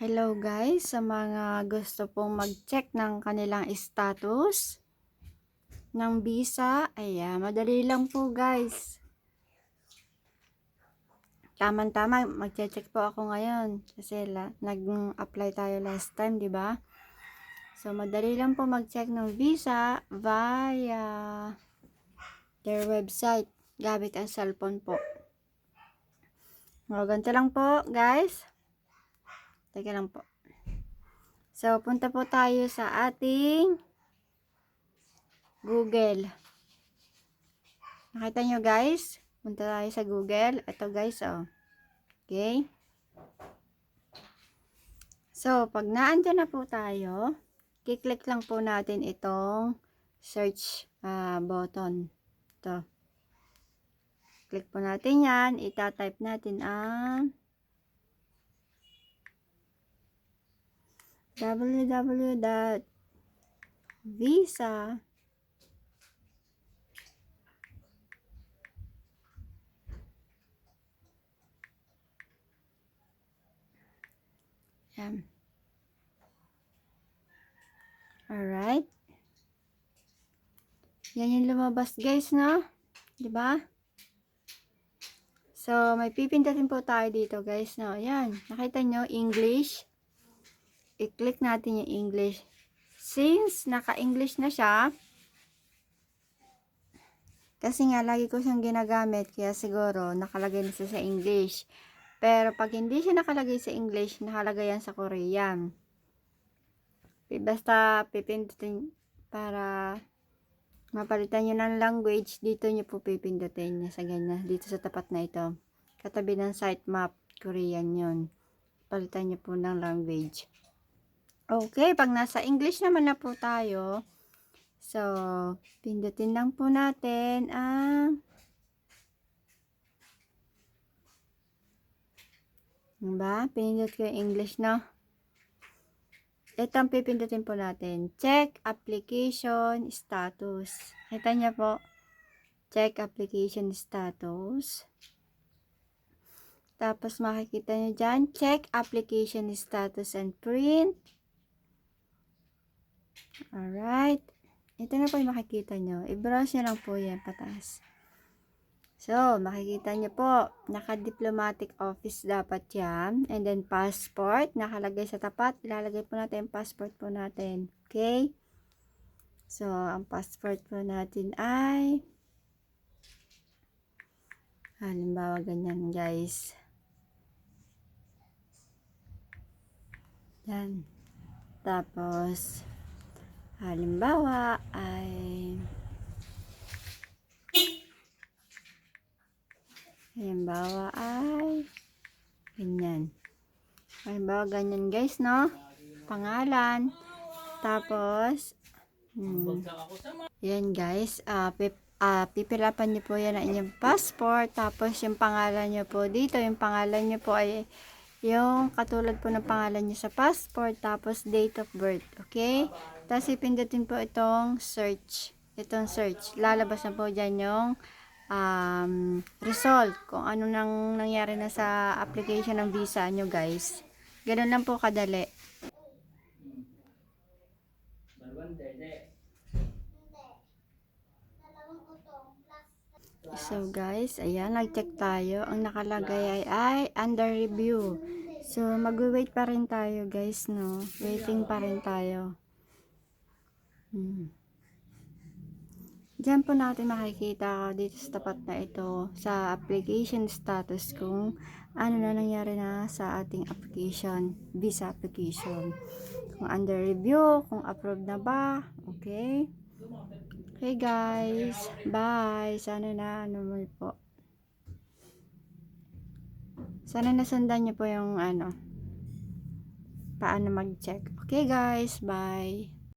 Hello guys, sa mga gusto pong mag-check ng kanilang status ng visa, ayan, madali lang po guys. Tama-tama, mag-check po ako ngayon kasi nag-apply tayo last time, di ba? So, madali lang po mag-check ng visa via their website gamit ang cellphone po. O, ganito lang po, guys. Teka lang po. So, punta po tayo sa ating Google. Nakita nyo guys? Punta tayo sa Google. Ito guys, oh. Okay? So, pag naandyan na po tayo, kiklik lang po natin itong search ah, button. Ito. Click po natin yan. Ita-type natin ang www.visa Yan. Alright. Yan yung lumabas guys, no? ba? So, may pipindutin po tayo dito guys, no? Yan. Nakita nyo, English i-click natin yung English. Since naka-English na siya, kasi nga lagi ko siyang ginagamit, kaya siguro nakalagay na siya sa English. Pero pag hindi siya nakalagay sa English, nakalagay yan sa Korean. Basta pipindutin para mapalitan nyo ng language, dito nyo po pipindutin sa ganyan, dito sa tapat na ito. Katabi ng sitemap, Korean yon Palitan nyo po ng language. Okay, pag nasa English naman na po tayo, so, pindutin lang po natin ang Diba? Pinindot ko yung English, no? Ito pipindutin po natin. Check application status. Kita niya po. Check application status. Tapos makikita niyo dyan, check application status and print. Alright. Ito na po yung makikita nyo. I-browse nyo lang po yan pataas. So, makikita nyo po, naka-diplomatic office dapat yan. And then, passport, nakalagay sa tapat. Ilalagay po natin yung passport po natin. Okay? So, ang passport po natin ay halimbawa ganyan guys. Yan. Tapos, Halimbawa ay Halimbawa ay ganyan. Halimbawa ganyan guys, no? Pangalan. Tapos hmm, yan guys, uh, pip, uh, pipilapan nyo po yan ang inyong passport. Tapos yung pangalan nyo po dito, yung pangalan nyo po ay yung katulad po ng pangalan nyo sa passport. Tapos date of birth. Okay? Tapos ipindutin po itong search. Itong search. Lalabas na po dyan yung um, result. Kung ano nang nangyari na sa application ng visa nyo guys. Ganun lang po kadali. So guys, ayan, nag-check tayo. Ang nakalagay ay, ay under review. So, mag-wait pa rin tayo guys, no? Waiting pa rin tayo. Hmm. Diyan po natin makikita dito sa tapat na ito sa application status kung ano na nangyari na sa ating application, visa application. Kung under review, kung approved na ba, okay? Okay guys, bye. Sana na ano mo po. Sana nasundan niyo po yung ano, paano mag-check. Okay guys, bye.